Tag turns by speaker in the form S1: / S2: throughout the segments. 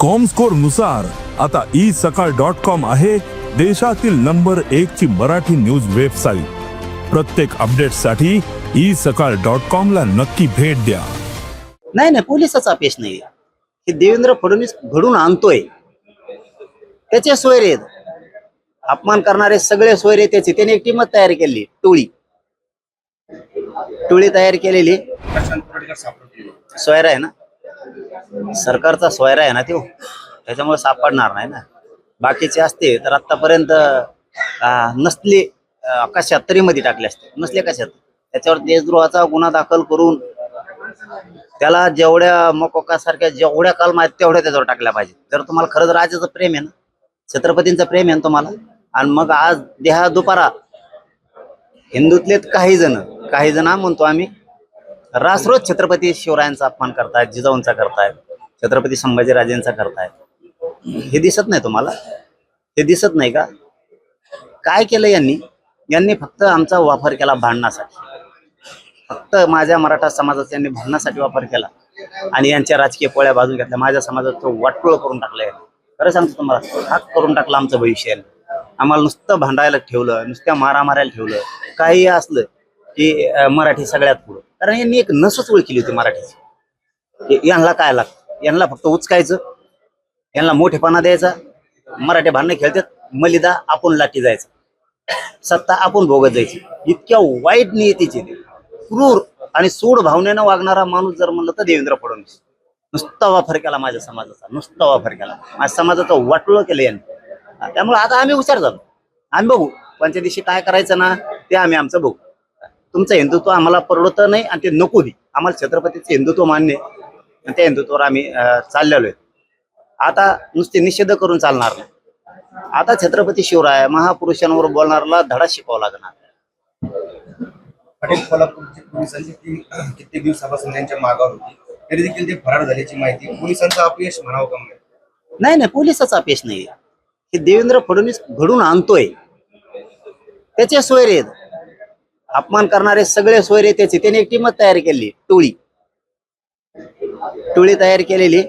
S1: कॉमस्कोरनुसार आता ई सकाळ dot com आहे देशातील नंबर एक ची मराठी न्यूज वेबसाईट प्रत्येक अपडेटसाठी ई सकाळ डॉट कॉम ला नक्की भेट द्या.
S2: नाही नाही पोलिसाचा अपेश नाही. हे देवेंद्र फडणवीस घडून आणतोय. त्याचे सोयरे अपमान करणारे सगळे सोयरे त्याचे त्याने एक टीमच तयार केली टोळी. टोळी तयार केलेली. सोयरा आहे ना? सरकारचा सोयरा आहे ना तो त्याच्यामुळे सापडणार नाही ना. बाकीचे असते तर आतापर्यंत नसले अं, तरी मध्ये टाकले असते. नसले कशात. त्याच्यावर देशद्रोहाचा गुन्हा दाखल करून त्याला जेवढ्या मकोकासारख्या जेवढ्या कलम आहेत तेवढ्या त्याच्यावर टाकल्या पाहिजे जर तुम्हाला खरंच राजाचं प्रेम आहे ना छत्रपतींचं प्रेम आहे ना तुम्हाला आणि मग आज देहा दुपारा हिंदूतले काही जण काही जण म्हणतो आम्ही रासरोज छत्रपती शिवरायांचा अपमान करतायत जिजाऊंचा करतायत छत्रपती संभाजीराजेंचा करतायत. हे दिसत नाही तुम्हाला? हे दिसत नाही का? काय केलं यांनी? यांनी फक्त आमचा वापर केला भांडणासाठी. फक्त माझ्या मराठा समाजाचा यांनी भांडणासाठी वापर केला. आणि यांच्या राजकीय पोळ्या बाजून घेतल्या. माझ्या समाजाचं वाटोळ करून टाकलंय खरं सांगतो तुम्हाला हाक करून टाकलं आमचं भविष्य आम्हाला नुसतं भांडायला ठेवलं नुसत्या मारा मारायला ठेवलं. काही असलं की मराठी सगळ्यात पुढं. कारण यांनी एक नसच ओळखली होती मराठीची. यांना काय लागतं यांना फक्त उचकायचं यांना मोठेपणा द्यायचा मराठी भांडणं खेळतात मलिदा आपण लाठी जायचं. सत्ता आपण भोगत जायची. इतक्या वाईट नियतीचे क्रूर आणि सूड भावनेनं वागणारा माणूस जर म्हणलं तर देवेंद्र फडणवीस. नुसता वापर केला माझ्या समाजाचा नुसता वापर केला. माझ्या समाजाचं वाटलं केलं यांनी. त्यामुळे आता आम्ही हुशार झालो. आम्ही बघू पंचायतीशी दिवशी काय करायचं ना ते आम्ही आमचं बघू. तुमचं हिंदुत्व आम्हाला परवडत नाही आणि ते नको बी. आम्हाला छत्रपतीचं हिंदुत्व मान्य आणि त्या हिंदुत्वावर आम्ही चाललेलो आहे. आता नुसते निषेध करून चालणार नाही. आता छत्रपती शिवराय महापुरुषांवर बोलणाऱ्याला धडा शिकवावा लागणार.
S3: पाटील कोल्हापूरची पोलिसांची टीम कित्येक दिवसापासून त्यांच्या मागावर होती. तरी देखील ते फरार झाल्याची माहिती पोलिसांचं अपयश म्हणावं का नाही
S2: नाही पोलिसाचा अपेश नाही हे देवेंद्र फडणवीस घडून आणतोय. त्याचे सोयरे आहेत. अपमान करणारे सगळे सोयरे त्याचे त्याने एक टीमच तयार केली टोळी. टोळी तयार केलेली.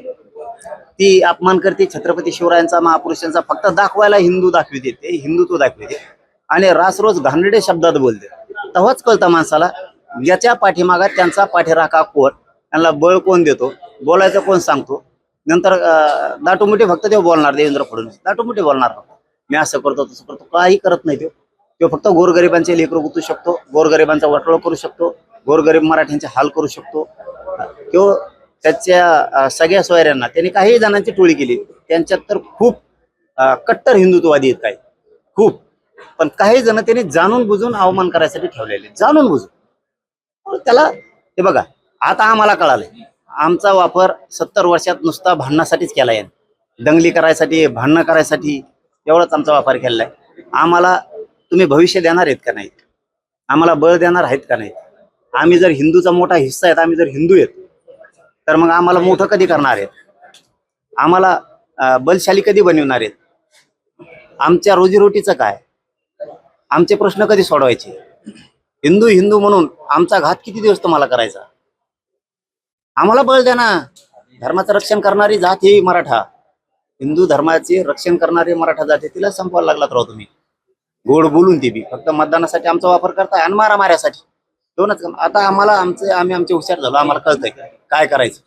S2: ती अपमान करते छत्रपती शिवरायांचा महापुरुषांचा फक्त दाखवायला हिंदू दाखविते ते हिंदुत्व दाखविते आणि रासरोज घाणडे शब्दात बोलते. तेव्हाच कळतं माणसाला याच्या पाठीमागा त्यांचा पाठीराखा कोण त्यांना बळ कोण देतो बोलायचं कोण सांगतो? नंतर अं, फक्त ते बोलणार देवेंद्र फडणवीस. दाटूमुठी बोलणार मी असं करतो तसं करतो काही करत नाही तो. तो फक्त गोरगरिबांचे लेकर गुतू शकतो गोरगरिबांचा वाटोळ करू शकतो गोरगरीब मराठ्यांचे हाल करू शकतो. तो त्याच्या सगळ्या सोयऱ्यांना त्यांनी काही जणांची टोळी केली त्यांच्यात तर खूप कट्टर हिंदुत्ववादी आहेत काही. खूप. पण काही जण त्यांनी जाणून बुजून अवमान करायसाठी ठेवलेले जाणून बुजून. त्याला हे बघा आता आम्हाला कळालंय. आमचा वापर सत्तर वर्षात नुसता भांडणासाठीच केला आहे दंगली करायसाठी भांडणं करायसाठी एवढाच आमचा वापर केलेला आहे. आम्हाला तुम्ही भविष्य देणार आहेत का नाहीत? आम्हाला बळ देणार आहेत का नाहीत? आम्ही जर हिंदूचा मोठा हिस्सा आहेत आम्ही जर हिंदू आहेत तर मग आम्हाला मोठं कधी करणार आहेत? आम्हाला बलशाली कधी बनवणार आहेत? आमच्या रोजीरोटीचं काय? आमचे प्रश्न कधी सोडवायचे? हिंदू हिंदू म्हणून आमचा घात किती दिवस तुम्हाला करायचा? आम्हाला बळ द्या ना. धर्माचं रक्षण करणारी जात ही मराठा. हिंदू धर्माचे रक्षण करणारी मराठा जाती तिला संपवायला लागलात राव तुम्ही. गोड बोलून ते बी. फक्त मतदानासाठी आमचा वापर करताय आणि मारा माऱ्यासाठी दोनच काम. आता आम्हाला आमचे आम्ही आमचे हुशार झालो आम्हाला कळतंय. काय करायचं?